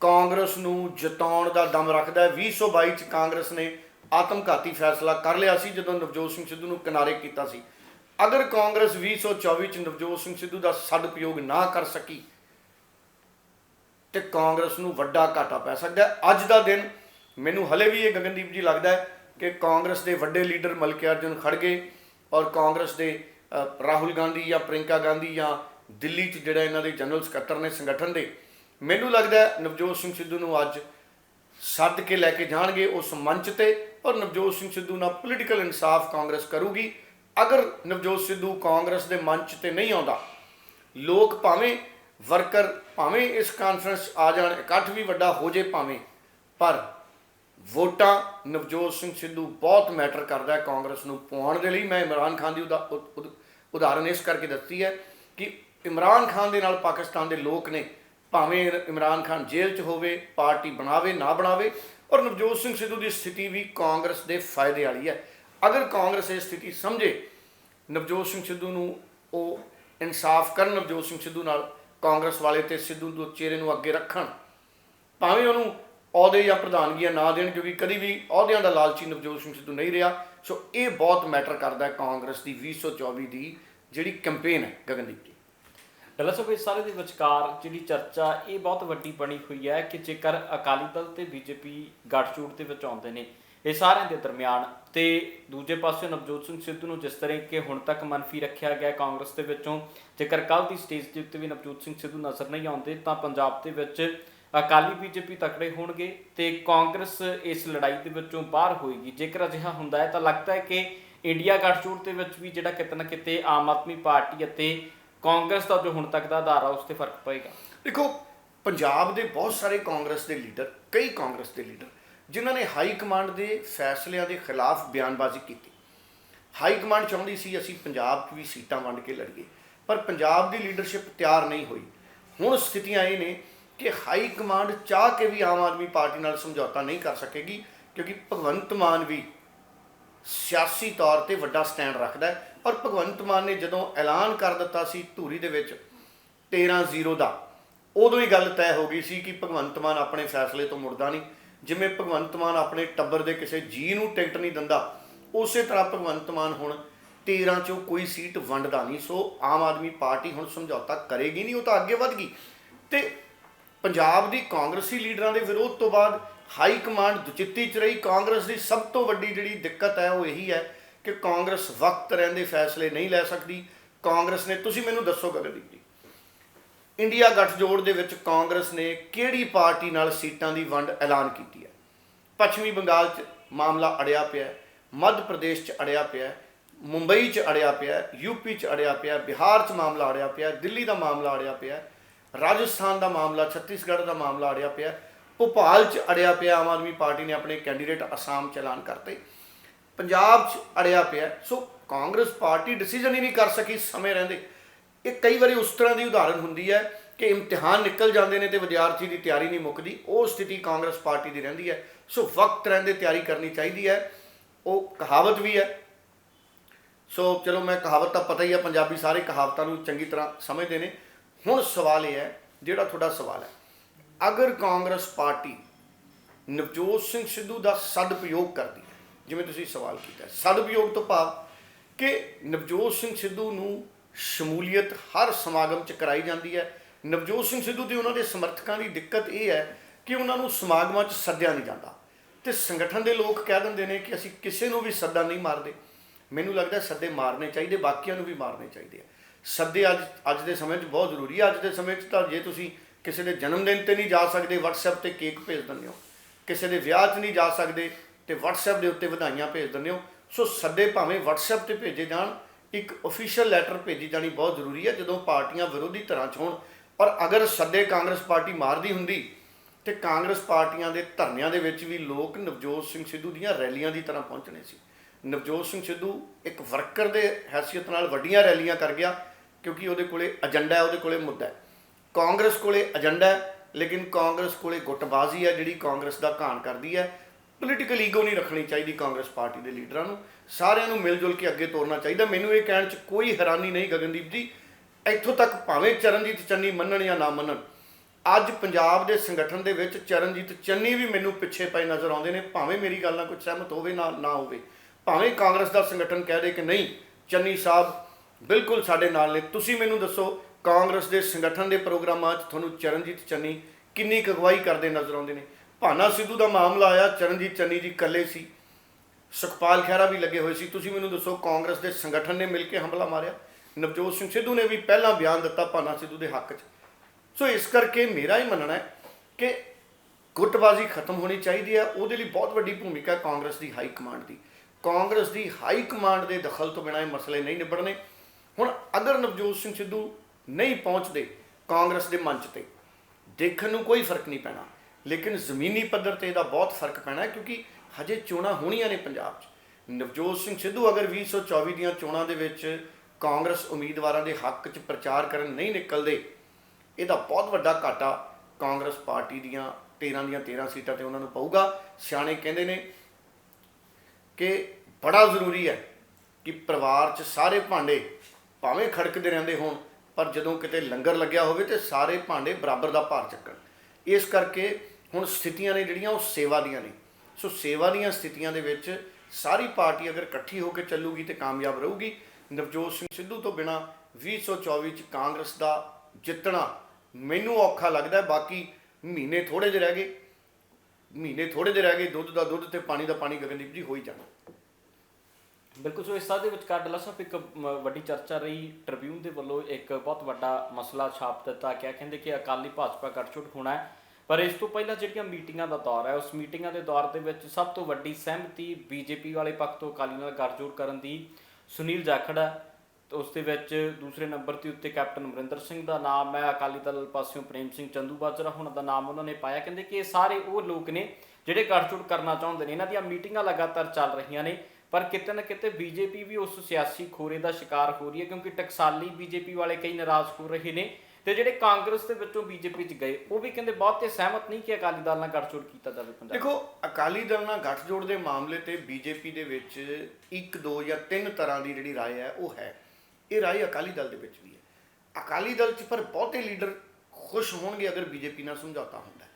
ਕਾਂਗਰਸ ਨੂੰ ਜਿਤਾਉਣ ਦਾ ਦਮ ਰੱਖਦਾ ਹੈ। 2022 ਚ ਕਾਂਗਰਸ ਨੇ ਆਤਮਘਾਤੀ ਫੈਸਲਾ ਕਰ ਲਿਆ ਸੀ ਜਦੋਂ ਨਵਜੋਤ ਸਿੰਘ ਸਿੱਧੂ ਨੂੰ ਕਿਨਾਰੇ ਕੀਤਾ ਸੀ। ਅਗਰ ਕਾਂਗਰਸ 2024 ਚ ਨਵਜੋਤ ਸਿੰਘ ਸਿੱਧੂ ਦਾ ਸਦਉਪਯੋਗ ਨਾ ਕਰ ਸਕੀ ਤੇ ਕਾਂਗਰਸ ਨੂੰ ਵੱਡਾ ਘਾਟਾ ਪੈ ਸਕਦਾ ਹੈ। ਅੱਜ ਦਾ ਦਿਨ ਮੈਨੂੰ ਹਲੇ ਵੀ ਇਹ ਗਗਨਦੀਪ ਜੀ ਲੱਗਦਾ ਹੈ ਕਿ ਕਾਂਗਰਸ ਦੇ ਵੱਡੇ ਲੀਡਰ ਮਲਕੇ ਅਰਜੁਨ ਖੜਗੇ ਔਰ ਕਾਂਗਰਸ ਦੇ ਰਾਹੁਲ ਗਾਂਧੀ ਜਾਂ ਪ੍ਰਿੰਕਾ ਗਾਂਧੀ ਜਾਂ ਦਿੱਲੀ 'ਚ ਜਿਹੜਾ ਇਹਨਾਂ ਦੇ ਜਨਰਲ ਸਕੱਤਰ ਨੇ ਸੰਗਠਨ ਦੇ, ਮੈਨੂੰ ਲੱਗਦਾ ਹੈ ਨਵਜੋਤ ਸਿੰਘ ਸਿੱਧੂ ਨੂੰ ਅੱਜ ਸੱਦ ਕੇ ਲੈ ਕੇ ਜਾਣਗੇ ਉਸ ਮੰਚ ਤੇ ਔਰ ਨਵਜੋਤ ਸਿੰਘ ਸਿੱਧੂ ਨਾਲ ਪੋਲੀਟੀਕਲ ਇਨਸਾਫ ਕਾਂਗਰਸ ਕਰੂਗੀ। ਅਗਰ ਨਵਜੋਤ ਸਿੱਧੂ ਕਾਂਗਰਸ ਦੇ ਮੰਚ ਤੇ ਨਹੀਂ ਆਉਂਦਾ, ਲੋਕ ਭਾਵੇਂ ਵਰਕਰ ਭਾਵੇਂ ਇਸ ਕਾਨਫਰੰਸ ਆ ਜਾਣ, ਇਕੱਠ ਵੀ ਵੱਡਾ ਹੋ ਜੇ ਭਾਵੇਂ, ਪਰ ਵੋਟਾਂ ਨਵਜੋਤ ਸਿੰਘ ਸਿੱਧੂ ਬਹੁਤ ਮੈਟਰ ਕਰਦਾ ਹੈ ਕਾਂਗਰਸ ਨੂੰ ਪਾਉਣ ਦੇ ਲਈ। ਮੈਂ ਇਮਰਾਨ ਖਾਨ ਦੀ ਉਦਾ- ਉਦ- ਉਦਾਹਰਨ ਇਸ ਕਰਕੇ ਦਿੱਤੀ ਹੈ ਕਿ ਇਮਰਾਨ ਖਾਨ ਦੇ ਨਾਲ ਪਾਕਿਸਤਾਨ ਦੇ ਲੋਕ ਨੇ ਭਾਵੇਂ ਇਮਰਾਨ ਖਾਨ ਜੇਲ੍ਹ 'ਚ ਹੋਵੇ, ਪਾਰਟੀ ਬਣਾਵੇ, ਨਾ ਬਣਾਵੇ, ਔਰ ਨਵਜੋਤ ਸਿੰਘ ਸਿੱਧੂ ਦੀ ਸਥਿਤੀ ਵੀ ਕਾਂਗਰਸ ਦੇ ਫਾਇਦੇ ਵਾਲੀ ਹੈ। ਅਗਰ ਕਾਂਗਰਸ ਇਹ ਸਥਿਤੀ ਸਮਝੇ, ਨਵਜੋਤ ਸਿੰਘ ਸਿੱਧੂ ਨੂੰ ਉਹ ਇਨਸਾਫ ਕਰਨ, ਨਵਜੋਤ ਸਿੰਘ ਸਿੱਧੂ ਨਾਲ ਕਾਂਗਰਸ ਵਾਲੇ ਤੇ ਸਿੱਧੂ ਦੇ ਚਿਹਰੇ ਨੂੰ ਅੱਗੇ ਰੱਖਣ, ਭਾਵੇਂ ਉਹਨੂੰ ਅਹੁਦੇ ਜਾਂ ਪ੍ਰਧਾਨਗੀਆਂ ਨਾ ਦੇਣ, ਕਿਉਂਕਿ ਕਦੀ ਵੀ ਅਹੁਦਿਆਂ ਦਾ ਲਾਲਚੀ ਨਵਜੋਤ ਸਿੰਘ ਸਿੱਧੂ ਨਹੀਂ ਰਿਹਾ। ਸੋ ਇਹ ਬਹੁਤ ਮੈਟਰ ਕਰਦਾ ਹੈ ਕਾਂਗਰਸ ਦੀ 2024 ਦੀ ਜਿਹੜੀ ਕੈਂਪੇਨ ਹੈ ਗਗਨਦੀਪ ਜੀ। ਡੱਲਾ ਸਾਹਿਬ ਇਸ ਸਾਰੇ ਦੇ ਵਿਚਕਾਰ ਜਿਹੜੀ ਚਰਚਾ, ਇਹ ਬਹੁਤ ਵੱਡੀ ਬਣੀ ਹੋਈ ਹੈ ਕਿ ਜੇਕਰ ਅਕਾਲੀ ਦਲ ਤੇ ਬੀਜੇਪੀ ਗੱਠਜੋੜ ਦੇ ਵਿੱਚ ਆਉਂਦੇ ਨੇ ਇਹ ਸਾਰਿਆਂ ਦੇ ਦਰਮਿਆਨ ਤੇ ਦੂਜੇ ਪਾਸੇ ਨਵਜੋਤ ਸਿੰਘ ਸਿੱਧੂ ਨੂੰ ਜਿਸ ਤਰ੍ਹਾਂ ਕਿ ਹੁਣ ਤੱਕ ਮਨਫੀ ਰੱਖਿਆ ਗਿਆ ਕਾਂਗਰਸ ਦੇ ਵਿੱਚੋਂ, ਜੇਕਰ ਕੱਲ ਦੀ ਸਟੇਜ ਦੇ ਉੱਤੇ ਵੀ ਨਵਜੋਤ ਸਿੰਘ ਸਿੱਧੂ ਨਜ਼ਰ ਨਹੀਂ ਆਉਂਦੇ, ਤਾਂ ਪੰਜਾਬ ਦੇ ਵਿੱਚ ਅਕਾਲੀ ਬੀਜੇਪੀ ਤਕੜੇ ਹੋਣਗੇ ਤੇ ਕਾਂਗਰਸ ਇਸ ਲੜਾਈ ਦੇ ਵਿੱਚੋਂ ਬਾਹਰ ਹੋਏਗੀ। ਜੇਕਰ ਅਜਿਹਾ ਹੁੰਦਾ ਹੈ, ਤਾਂ ਲੱਗਦਾ ਹੈ ਕਿ ਇੰਡੀਆ ਗੱਠਜੋੜ ਦੇ ਵਿੱਚ ਵੀ ਜਿਹੜਾ ਕਿਤੇ ਨਾ ਕਿਤੇ ਆਮ ਆਦਮੀ ਪਾਰਟੀ ਅਤੇ ਕਾਂਗਰਸ ਦਾ ਜੋ ਹੁਣ ਤੱਕ ਦਾ ਆਧਾਰ ਆ ਉਸ ਤੇ ਫ਼ਰਕ ਪਏਗਾ। ਦੇਖੋ, ਪੰਜਾਬ ਦੇ ਬਹੁਤ ਸਾਰੇ ਕਾਂਗਰਸ ਦੇ ਲੀਡਰ, ਕਈ ਕਾਂਗਰਸ ਦੇ ਲੀਡਰ ਜਿਨ੍ਹਾਂ ਨੇ ਹਾਈ ਕਮਾਂਡ ਦੇ ਫੈਸਲਿਆਂ ਦੇ ਖਿਲਾਫ ਬਿਆਨਬਾਜ਼ੀ ਕੀਤੀ। ਹਾਈ ਕਮਾਂਡ ਚਾਹੁੰਦੀ ਸੀ ਅਸੀਂ ਪੰਜਾਬ 'ਚ ਵੀ ਸੀਟਾਂ ਵੰਡ ਕੇ ਲੜੀਏ, ਪਰ ਪੰਜਾਬ ਦੀ ਲੀਡਰਸ਼ਿਪ ਤਿਆਰ ਨਹੀਂ ਹੋਈ। ਹੁਣ ਸਥਿਤੀਆਂ ਇਹ ਨੇ ਕਿ ਹਾਈ ਕਮਾਂਡ ਚਾਹ ਕੇ ਵੀ ਆਮ ਆਦਮੀ ਪਾਰਟੀ ਨਾਲ ਸਮਝੌਤਾ ਨਹੀਂ ਕਰ ਸਕੇਗੀ, ਕਿਉਂਕਿ ਭਗਵੰਤ ਮਾਨ ਵੀ ਸਿਆਸੀ ਤੌਰ ਤੇ ਵੱਡਾ ਸਟੈਂਡ ਰੱਖਦਾ ਹੈ ਔਰ ਭਗਵੰਤ ਮਾਨ ਨੇ ਜਦੋਂ ਐਲਾਨ ਕਰ ਦਿੱਤਾ ਸੀ ਧੂਰੀ ਦੇ ਵਿੱਚ 13-0 ਦਾ, ਉਦੋਂ ਹੀ ਗੱਲ ਤੈਅ ਹੋ ਗਈ ਸੀ ਕਿ ਭਗਵੰਤ ਮਾਨ ਆਪਣੇ ਫੈਸਲੇ ਤੋਂ ਮੁੜਦਾ ਨਹੀਂ। ਜਿਵੇਂ ਭਗਵੰਤ ਮਾਨ ਆਪਣੇ ਟੱਬਰ ਦੇ ਕਿਸੇ ਜੀ ਨੂੰ ਟਿਕਟ ਨਹੀਂ ਦਿੰਦਾ, ਉਸੇ ਤਰ੍ਹਾਂ ਭਗਵੰਤ ਮਾਨ ਹੁਣ 13 ਚੋਂ ਕੋਈ ਸੀਟ ਵੰਡਦਾ ਨਹੀਂ, ਸੋ ਆਮ ਆਦਮੀ ਪਾਰਟੀ ਹੁਣ ਸਮਝੌਤਾ ਕਰੇਗੀ ਨਹੀਂ, ਉਹ ਤਾਂ ਅੱਗੇ ਵਧ ਗਈ। ਤੇ ਪੰਜਾਬ ਦੀ ਕਾਂਗਰਸੀ ਲੀਡਰਾਂ ਦੇ ਵਿਰੋਧ ਤੋਂ ਬਾਅਦ ਹਾਈ ਕਮਾਂਡ ਦੁਚਿੱਤੀ ਚ ਰਹੀ। ਕਾਂਗਰਸ ਦੀ ਸਭ ਤੋਂ ਵੱਡੀ ਜਿਹੜੀ ਦਿੱਕਤ ਹੈ, ਉਹ ਇਹੀ ਹੈ ਕਿ ਕਾਂਗਰਸ ਵਕਤ ਰਹਿੰਦੇ ਫੈਸਲੇ ਨਹੀਂ ਲੈ ਸਕਦੀ। ਕਾਂਗਰਸ ਨੇ, ਤੁਸੀਂ ਮੈਨੂੰ ਦੱਸੋ ਗਗਨਦੀਪ ਜੀ ਇੰਡੀਆ ਗੱਠਜੋੜ ਦੇ ਵਿੱਚ ਕਾਂਗਰਸ ਨੇ ਕਿਹੜੀ ਪਾਰਟੀ ਨਾਲ ਸੀਟਾਂ ਦੀ ਵੰਡ ਐਲਾਨ ਕੀਤੀ ਹੈ? ਪੱਛਮੀ ਬੰਗਾਲ 'ਚ ਮਾਮਲਾ ਅੜਿਆ ਪਿਆ ਹੈ, ਮੱਧ ਪ੍ਰਦੇਸ਼ 'ਚ ਅੜਿਆ ਪਿਆ ਹੈ, ਮੁੰਬਈ 'ਚ ਅੜਿਆ ਪਿਆ ਹੈ, ਯੂਪੀ 'ਚ ਅੜਿਆ ਪਿਆ ਹੈ, ਬਿਹਾਰ 'ਚ ਮਾਮਲਾ ਅੜਿਆ ਪਿਆ ਹੈ, ਦਿੱਲੀ ਦਾ ਮਾਮਲਾ ਅੜਿਆ ਪਿਆ ਹੈ, ਰਾਜਸਥਾਨ ਦਾ ਮਾਮਲਾ ਛੱਤੀਸਗੜ੍ਹ ਦਾ ਮਾਮਲਾ ਅੜਿਆ ਪਿਆ ਹੈ, ਭੋਪਾਲ 'ਚ ਅੜਿਆ ਪਿਆ ਆਮ ਆਦਮੀ ਪਾਰਟੀ ਨੇ ਆਪਣੇ ਕੈਂਡੀਡੇਟ ਅਸਾਮ 'ਚ ਐਲਾਨ ਕਰਤੇ। ਪੰਜਾਬ 'ਚ ਅੜਿਆ ਪਿਆ ਸੋ ਕਾਂਗਰਸ ਪਾਰਟੀ ਡਿਸੀਜਨ ਹੀ ਨਹੀਂ ਕਰ ਸਕੀ ਸਮੇਂ ਰਹਿੰਦੇ। ਇਹ ਕਈ ਵਾਰੀ ਉਸ ਤਰ੍ਹਾਂ ਦੀ ਉਦਾਹਰਨ ਹੁੰਦੀ ਹੈ ਕਿ ਇਮਤਿਹਾਨ ਨਿਕਲ ਜਾਂਦੇ ਨੇ ਤੇ ਵਿਦਿਆਰਥੀ ਦੀ ਤਿਆਰੀ ਨਹੀਂ ਮੁੱਕਦੀ ਉਹ ਸਥਿਤੀ ਕਾਂਗਰਸ ਪਾਰਟੀ ਦੀ ਰਹਿੰਦੀ ਹੈ। ਸੋ ਵਕਤ ਰਹਿੰਦੇ ਤਿਆਰੀ ਕਰਨੀ ਚਾਹੀਦੀ ਹੈ ਉਹ ਕਹਾਵਤ ਵੀ ਹੈ। ਸੋ ਚਲੋ ਮੈਂ ਕਹਾਵਤ ਤਾਂ ਪਤਾ ਹੀ ਹੈ ਪੰਜਾਬੀ ਸਾਰੇ ਕਹਾਵਤਾਂ ਨੂੰ ਚੰਗੀ ਤਰ੍ਹਾਂ ਸਮਝਦੇ ਨੇ। ਹੁਣ ਸਵਾਲ ਇਹ ਹੈ ਜਿਹੜਾ ਤੁਹਾਡਾ ਸਵਾਲ ਹੈ ਅਗਰ ਕਾਂਗਰਸ ਪਾਰਟੀ ਨਵਜੋਤ ਸਿੰਘ ਸਿੱਧੂ ਦਾ ਸਦਉਪਯੋਗ ਕਰਦੀ ਹੈ ਜਿਵੇਂ ਤੁਸੀਂ ਸਵਾਲ ਕੀਤਾ ਹੈ, ਸਦਉਪਯੋਗ ਤੋਂ ਭਾਵ ਕਿ ਨਵਜੋਤ ਸਿੰਘ ਸਿੱਧੂ ਨੂੰ ਸ਼ਮੂਲੀਅਤ ਹਰ ਸਮਾਗਮ 'ਚ ਕਰਾਈ ਜਾਂਦੀ ਹੈ। ਨਵਜੋਤ ਸਿੰਘ ਸਿੱਧੂ ਤੇ ਉਹਨਾਂ ਦੇ ਸਮਰਥਕਾਂ ਦੀ ਦਿੱਕਤ ਇਹ ਹੈ ਕਿ ਉਹਨਾਂ ਨੂੰ ਸਮਾਗਮਾਂ 'ਚ ਸੱਦਿਆ ਨਹੀਂ ਜਾਂਦਾ। ਤੇ ਸੰਗਠਨ ਦੇ ਲੋਕ ਕਹਿ ਦਿੰਦੇ ਨੇ ਕਿ ਅਸੀਂ ਕਿਸੇ ਨੂੰ ਵੀ ਸੱਦਾ ਨਹੀਂ ਮਾਰਦੇ। ਮੈਨੂੰ ਲੱਗਦਾ ਸੱਦੇ ਮਾਰਨੇ ਚਾਹੀਦੇ, ਬਾਕੀਆਂ ਨੂੰ ਵੀ ਮਾਰਨੇ ਚਾਹੀਦੇ ਆ। ਸੱਦੇ ਅੱਜ ਅੱਜ ਦੇ ਸਮੇਂ 'ਚ ਬਹੁਤ ਜ਼ਰੂਰੀ ਹੈ ਅੱਜ ਦੇ ਸਮੇਂ 'ਚ ਤਾਂ ਜੇ ਤੁਸੀਂ ਕਿਸੇ ਦੇ ਜਨਮ ਦਿਨ ਤੇ ਨਹੀਂ ਜਾ ਸਕਦੇ, WhatsApp ਤੇ ਕੇਕ ਭੇਜ ਦਿੰਦੇ ਹੋ। ਕਿਸੇ ਦੇ ਵਿਆਹ 'ਚ ਨਹੀਂ ਜਾ ਸਕਦੇ ਤੇ WhatsApp ਦੇ ਉੱਤੇ ਵਧਾਈਆਂ ਭੇਜ ਦਿੰਦੇ ਹੋ। ਸੋ ਸੱਦੇ ਭਾਵੇਂ WhatsApp ਤੇ ਭੇਜੇ ਜਾਣ ਇੱਕ ਅਫੀਸ਼ੀਅਲ ਲੈਟਰ ਭੇਜੀ ਜਾਣੀ ਬਹੁਤ ਜ਼ਰੂਰੀ ਹੈ, ਜਦੋਂ ਪਾਰਟੀਆਂ ਵਿਰੋਧੀ ਧਿਰਾਂ 'ਚ ਹੋਣ। ਔਰ ਅਗਰ ਸੱਦੇ ਕਾਂਗਰਸ ਪਾਰਟੀ ਮਾਰਦੀ ਹੁੰਦੀ, ਤੇ ਕਾਂਗਰਸ ਪਾਰਟੀਆਂ ਦੇ ਧਰਨਿਆਂ ਦੇ ਵਿੱਚ ਵੀ ਲੋਕ ਨਵਜੋਤ ਸਿੰਘ ਸਿੱਧੂ ਦੀਆਂ ਰੈਲੀਆਂ ਦੀ ਤਰ੍ਹਾਂ ਪਹੁੰਚਣੇ ਸੀ। ਨਵਜੋਤ ਸਿੰਘ ਸਿੱਧੂ ਇੱਕ ਵਰਕਰ ਦੇ ਹੈਸੀਅਤ ਨਾਲ ਵੱਡੀਆਂ ਰੈਲੀਆਂ ਕਰ ਗਿਆ, ਕਿਉਂਕਿ ਉਹਦੇ ਕੋਲੇ ਏਜੰਡਾ ਹੈ, ਉਹਦੇ ਕੋਲੇ ਮੁੱਦਾ ਹੈ। ਕਾਂਗਰਸ ਕੋਲੇ ਏਜੰਡਾ ਹੈ, ਲੇਕਿਨ ਕਾਂਗਰਸ ਕੋਲੇ ਗੁੱਟਬਾਜ਼ੀ ਹੈ, ਜਿਹੜੀ ਕਾਂਗਰਸ ਦਾ ਘਾਣ ਕਰਦੀ ਹੈ। ਪੋਲੀਟੀਕਲ ਈਗੋ ਨਹੀਂ ਰੱਖਣੀ ਚਾਹੀਦੀ ਕਾਂਗਰਸ ਪਾਰਟੀ ਦੇ ਲੀਡਰਾਂ ਨੂੰ। ਸਾਰਿਆਂ ਨੂੰ ਮਿਲ ਜੁਲ ਕੇ ਅੱਗੇ ਤੋਰਨਾ ਚਾਹੀਦਾ। ਮੈਨੂੰ ਇਹ ਕਹਿਣ 'ਚ ਕੋਈ ਹੈਰਾਨੀ ਨਹੀਂ ਗਗਨਦੀਪ ਜੀ। ਇੱਥੋਂ ਤੱਕ ਭਾਵੇਂ ਚਰਨਜੀਤ ਚੰਨੀ ਮੰਨਣ ਜਾਂ ਨਾ ਮੰਨਣ, ਅੱਜ ਪੰਜਾਬ ਦੇ ਸੰਗਠਨ ਦੇ ਵਿੱਚ ਚਰਨਜੀਤ ਚੰਨੀ ਵੀ ਮੈਨੂੰ ਪਿੱਛੇ ਪਏ ਨਜ਼ਰ ਆਉਂਦੇ ਨੇ। ਭਾਵੇਂ ਮੇਰੀ ਗੱਲ ਨਾਲ ਕੋਈ ਸਹਿਮਤ ਹੋਵੇ ਨਾ ਨਾ ਹੋਵੇ। ਭਾਵੇਂ ਕਾਂਗਰਸ ਦਾ ਸੰਗਠਨ ਕਹਿ ਦੇ ਕਿ ਨਹੀਂ, ਚੰਨੀ ਸਾਹਿਬ ਬਿਲਕੁਲ ਸਾਡੇ ਨਾਲ ਨੇ। ਤੁਸੀਂ ਮੈਨੂੰ ਦੱਸੋ, ਕਾਂਗਰਸ ਦੇ ਸੰਗਠਨ ਦੇ ਪ੍ਰੋਗਰਾਮਾਂ 'ਚ ਤੁਹਾਨੂੰ ਚਰਨਜੀਤ ਚੰਨੀ ਕਿੰਨੀ ਕੁ ਅਗਵਾਈ ਕਰਦੇ ਨਜ਼ਰ ਆਉਂਦੇ ਨੇ? ਭਾਨਾ ਸਿੱਧੂ ਦਾ ਮਾਮਲਾ ਆਇਆ, ਚਰਨਜੀਤ ਚੰਨੀ ਜੀ ਇਕੱਲੇ ਸੀ। ਸੁਖਪਾਲ ਖਹਿਰਾ ਵੀ ਲੱਗੇ ਹੋਏ ਸੀ। ਤੁਸੀਂ ਮੈਨੂੰ ਦੱਸੋ, ਕਾਂਗਰਸ ਦੇ ਸੰਗਠਨ ਨੇ ਮਿਲ ਕੇ ਹਮਲਾ ਮਾਰਿਆ? ਨਵਜੋਤ ਸਿੰਘ ਸਿੱਧੂ ਨੇ ਵੀ ਪਹਿਲਾਂ ਬਿਆਨ ਦਿੱਤਾ ਭਾਨਾ ਸਿੱਧੂ ਦੇ ਹੱਕ 'ਚ। ਸੋ ਇਸ ਕਰਕੇ ਮੇਰਾ ਹੀ ਮੰਨਣਾ ਹੈ ਕਿ ਗੁੱਟਬਾਜ਼ੀ ਖਤਮ ਹੋਣੀ ਚਾਹੀਦੀ ਹੈ। ਉਹਦੇ ਲਈ ਬਹੁਤ ਵੱਡੀ ਭੂਮਿਕਾ ਕਾਂਗਰਸ ਦੀ ਹਾਈ ਕਮਾਂਡ ਦੀ। ਕਾਂਗਰਸ ਦੀ ਹਾਈ ਕਮਾਂਡ ਦੇ ਦਖਲ ਤੋਂ ਬਿਨਾਂ ਇਹ ਮਸਲੇ ਨਹੀਂ ਨਿਬੜਨੇ। ਹੁਣ ਅਗਰ ਨਵਜੋਤ ਸਿੰਘ ਸਿੱਧੂ ਨਹੀਂ ਪਹੁੰਚਦੇ ਕਾਂਗਰਸ ਦੇ ਮੰਚ ਤੇ, ਦੇਖਣ ਨੂੰ ਕੋਈ ਫ਼ਰਕ ਨਹੀਂ ਪੈਣਾ। ਲੇਕਿਨ ਜ਼ਮੀਨੀ ਪੱਧਰ ਤੇ ਇਹਦਾ ਬਹੁਤ ਫ਼ਰਕ ਪੈਣਾ ਹੈ ਕਿਉਂਕਿ ਹਜੇ ਚੋਣਾਂ ਹੋਣੀਆਂ ਨੇ ਪੰਜਾਬ 'ਚ। ਨਵਜੋਤ ਸਿੰਘ ਸਿੱਧੂ ਅਗਰ 2024 ਦੀਆਂ ਚੋਣਾਂ ਦੇ ਵਿੱਚ ਕਾਂਗਰਸ ਉਮੀਦਵਾਰਾਂ ਦੇ ਹੱਕ 'ਚ ਪ੍ਰਚਾਰ ਕਰਨ ਨਹੀਂ ਨਿਕਲਦੇ, ਇਹਦਾ ਬਹੁਤ ਵੱਡਾ ਘਾਟਾ ਕਾਂਗਰਸ ਪਾਰਟੀ ਦੀਆਂ 13 ਦੀਆਂ 13 ਸੀਟਾਂ ਤੇ ਉਹਨਾਂ ਨੂੰ ਪਊਗਾ। ਸਿਆਣੇ ਕਹਿੰਦੇ ਨੇ ਕਿ ਬੜਾ ਜ਼ਰੂਰੀ ਹੈ ਕਿ ਪਰਿਵਾਰ 'ਚ ਸਾਰੇ ਭਾਂਡੇ ਭਾਵੇਂ ਖੜਕਦੇ ਰਹਿੰਦੇ ਹੋਣ, ਪਰ ਜਦੋਂ ਕਿਤੇ ਲੰਗਰ ਲੱਗਿਆ ਹੋਵੇ ਤੇ ਸਾਰੇ ਭਾਂਡੇ ਬਰਾਬਰ ਦਾ ਭਾਰ ਚੱਕਣ। ਇਸ ਕਰਕੇ ਹੁਣ ਸਥਿਤੀਆਂ ਨੇ ਜਿਹੜੀਆਂ ਉਹ ਸੇਵਾ ਦੀਆਂ ਨੇ। ਸੋ ਸੇਵਾ ਦੀਆਂ ਸਥਿਤੀਆਂ ਦੇ ਵਿੱਚ ਸਾਰੀ ਪਾਰਟੀ ਅਗਰ ਇਕੱਠੀ ਹੋ ਕੇ ਚੱਲੂਗੀ ਤੇ ਕਾਮਯਾਬ ਰਹੂਗੀ। ਨਵਜੋਤ ਸਿੰਘ ਸਿੱਧੂ ਤੋਂ ਬਿਨਾ 2024 ਚ ਕਾਂਗਰਸ ਦਾ ਜਿੱਤਣਾ ਮੈਨੂੰ ਔਖਾ ਲੱਗਦਾ ਬਾਕੀ ਮਹੀਨੇ ਥੋੜੇ ਜਿਹੇ ਰਹਿ ਗਏ। ਮਹੀਨੇ ਥੋੜੇ ਜਿਹੇ ਰਹਿ ਗਏ ਦੁੱਧ ਦਾ ਦੁੱਧ ਤੇ ਪਾਣੀ ਦਾ ਪਾਣੀ ਗਗਨਦੀਪ ਜੀ ਹੋ ਹੀ ਜਾਣਾ। ਬਿਲਕੁਲ ਸੋ ਇਸ ਸਾਹ ਦੇ ਵਿਚਕਾਰ ਡੱਲਾ ਸਾਹਿਬ ਇੱਕ ਮ, ਵੱਡੀ ਚਰਚਾ ਰਹੀ। ਟ੍ਰਿਬਿਊਨ ਦੇ ਵੱਲੋਂ ਇੱਕ ਬਹੁਤ ਵੱਡਾ ਮਸਲਾ ਛਾਪ ਦਿੱਤਾ ਗਿਆ। ਕਹਿੰਦੇ ਕਿ ਅਕਾਲੀ ਭਾਜਪਾ ਗੱਠਜੋੜ ਹੋਣਾ ਹੈ। ਪਰ ਇਸ ਤੋਂ ਪਹਿਲਾਂ ਜਿਹੜੀਆਂ ਮੀਟਿੰਗਾਂ ਦਾ ਦੌਰ ਹੈ, ਉਸ ਮੀਟਿੰਗਾਂ ਦੇ ਦੌਰ ਦੇ ਵਿੱਚ ਸਭ ਤੋਂ ਵੱਡੀ ਸਹਿਮਤੀ ਬੀਜੇਪੀ ਵਾਲੇ ਪੱਖ ਤੋਂ ਅਕਾਲੀ ਨਾਲ ਗੱਠਜੋੜ ਕਰਨ ਦੀ ਸੁਨੀਲ ਜਾਖੜ ਹੈ। ਉਸ ਦੇ ਵਿੱਚ ਦੂਸਰੇ ਨੰਬਰ ਤੇ ਉੱਤੇ ਕੈਪਟਨ ਅਮਰਿੰਦਰ ਸਿੰਘ ਦਾ ਨਾਮ ਹੈ, ਅਕਾਲੀ ਦਲ ਪਾਸਿਓਂ ਪ੍ਰੇਮ ਸਿੰਘ ਚੰਦੂ ਬਾਜਰਾ ਹੁਣ ਦਾ ਨਾਮ ਉਹਨਾਂ ਨੇ ਪਾਇਆ। ਕਹਿੰਦੇ ਕਿ ਇਹ ਸਾਰੇ ਉਹ ਲੋਕ ਨੇ ਜਿਹੜੇ ਗੱਠਜੋੜ ਕਰਨਾ ਚਾਹੁੰਦੇ ਨੇ। ਇਹਨਾਂ ਦੀਆਂ ਮੀਟਿੰਗਾਂ ਲਗਾਤਾਰ ਚੱਲ ਰਹੀਆਂ ਨੇ, ਪਰ ਕਿਤੇ ਨਾ ਕਿਤੇ ਬੀਜੇਪੀ ਵੀ ਉਸ ਸਿਆਸੀ ਖੋਰੇ ਦਾ ਸ਼ਿਕਾਰ ਹੋ ਰਹੀ ਹੈ, ਕਿਉਂਕਿ ਟਕਸਾਲੀ ਬੀਜੇਪੀ ਵਾਲੇ ਕਈ ਨਾਰਾਜ਼ ਹੋ ਰਹੇ ਨੇ। ਤੇ ਜਿਹੜੇ ਕਾਂਗਰਸ ਦੇ ਵਿੱਚੋਂ ਬੀਜੇਪੀ 'ਚ ਗਏ ਉਹ ਵੀ ਕਹਿੰਦੇ ਬਹੁਤੇ ਸਹਿਮਤ ਨਹੀਂ ਕਿ ਅਕਾਲੀ ਦਲ ਨਾਲ ਗੱਠਜੋੜ ਕੀਤਾ ਜਾਵੇ ਪੰਜਾਬ ਦੇਖੋ ਅਕਾਲੀ ਦਲ ਨਾਲ ਗੱਠਜੋੜ ਦੇ ਮਾਮਲੇ ਤੇ ਬੀਜੇਪੀ ਦੇ ਵਿੱਚ ਇੱਕ ਦੋ ਜਾਂ ਤਿੰਨ ਤਰ੍ਹਾਂ ਦੀ ਜਿਹੜੀ رائے ਹੈ ਉਹ ਹੈ ਇਹ رائے ਅਕਾਲੀ ਦਲ ਦੇ ਵਿੱਚ ਵੀ ਹੈ ਅਕਾਲੀ ਦਲ 'ਚ ਪਰ ਬਹੁਤੇ ਲੀਡਰ ਖੁਸ਼ ਹੋਣਗੇ ਅਗਰ ਬੀਜੇਪੀ ਨਾਲ ਸਮਝੌਤਾ ਹੁੰਦਾ ਹੈ।